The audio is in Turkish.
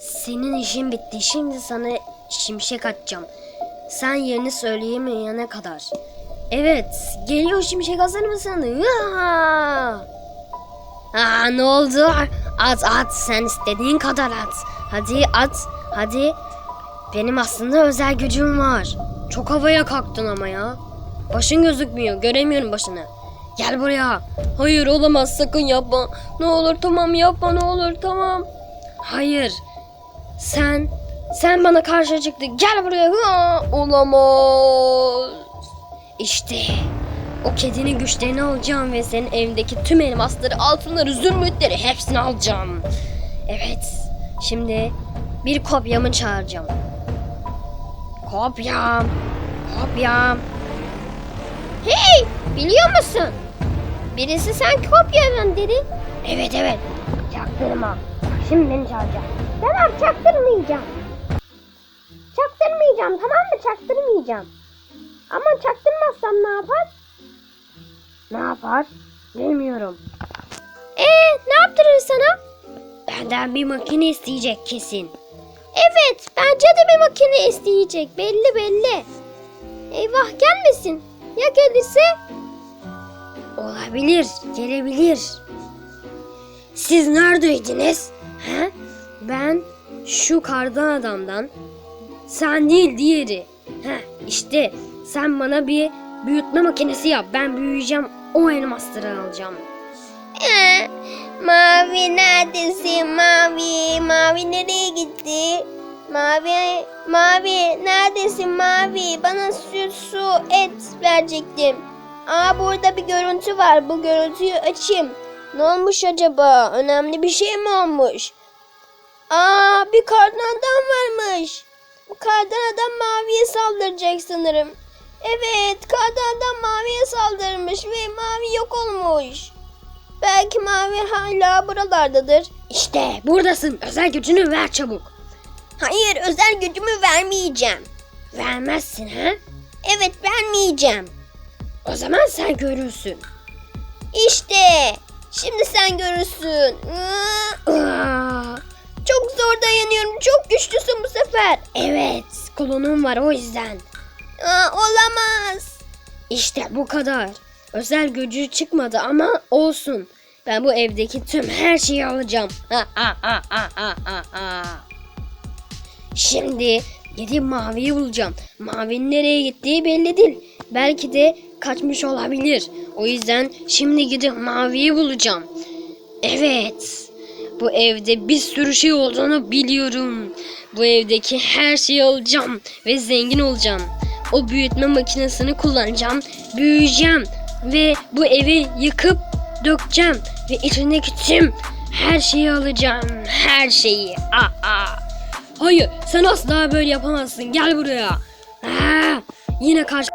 Senin işin bitti. Şimdi sana şimşek atacağım. Sen yerini söyleyemeyene kadar. Evet, geliyor şimşek hazır mısın? Ya! Aa, ne oldu? At at sen istediğin kadar at. Hadi at. Hadi. Benim aslında özel gücüm var. Çok havaya kalktın ama ya. Başın gözükmüyor. Göremiyorum başını. Gel buraya. Hayır olamaz sakın yapma. Ne olur tamam yapma ne olur tamam. Hayır. Sen sen bana karşı çıktın. Gel buraya. Ha, olamaz. İşte o kedinin güçlerini alacağım ve senin evindeki tüm elmasları, altınları, zümrütleri hepsini alacağım. Evet. Şimdi bir kopyamı çağıracağım. Kopyam. Kopyam. Hey! Biliyor musun? Birisi sen kopya dedi. Evet evet. Çaktırma. Şimdi beni çağıracak. Tamam çaktırmayacağım. Çaktırmayacağım tamam mı? Çaktırmayacağım. Ama çaktırmazsam ne yapar? Ne yapar? Bilmiyorum. Ee, ne yaptırır sana? Benden bir makine isteyecek kesin. Evet, bence de bir makine isteyecek. Belli belli. Eyvah gelmesin. Ya gelirse? Olabilir, gelebilir. Siz neredeydiniz? He? Ben şu kardan adamdan. Sen değil diğeri. He, işte sen bana bir büyütme makinesi yap. Ben büyüyeceğim. O elmasları alacağım. Ee, mavi neredesin mavi? Mavi nereye gitti? Mavi, mavi neredesin mavi? Bana süt, su, et verecektim. Aa burada bir görüntü var. Bu görüntüyü açayım. Ne olmuş acaba? Önemli bir şey mi olmuş? Aa bir kardan adam varmış. Bu kardan adam maviye saldıracak sanırım. Evet kardan adam maviye saldırmış ve mavi yok olmuş. Belki mavi hala buralardadır. İşte buradasın. Özel gücünü ver çabuk. Hayır özel gücümü vermeyeceğim. Vermezsin ha? Evet vermeyeceğim. O zaman sen görürsün. İşte şimdi sen görürsün. Çok zor dayanıyorum. Çok güçlüsün bu sefer. evet, kolonum var o yüzden. Aa, olamaz. İşte bu kadar. Özel gücü çıkmadı ama olsun. Ben bu evdeki tüm her şeyi alacağım. Şimdi gidip maviyi bulacağım. Mavinin nereye gittiği belli değil. Belki de kaçmış olabilir. O yüzden şimdi gidip maviyi bulacağım. Evet. Bu evde bir sürü şey olduğunu biliyorum. Bu evdeki her şeyi alacağım ve zengin olacağım. O büyütme makinesini kullanacağım, büyüyeceğim ve bu evi yıkıp dökeceğim ve içindeki tüm her şeyi alacağım. Her şeyi. Aa. Hayır, sen asla böyle yapamazsın. Gel buraya. Aa, yine karşı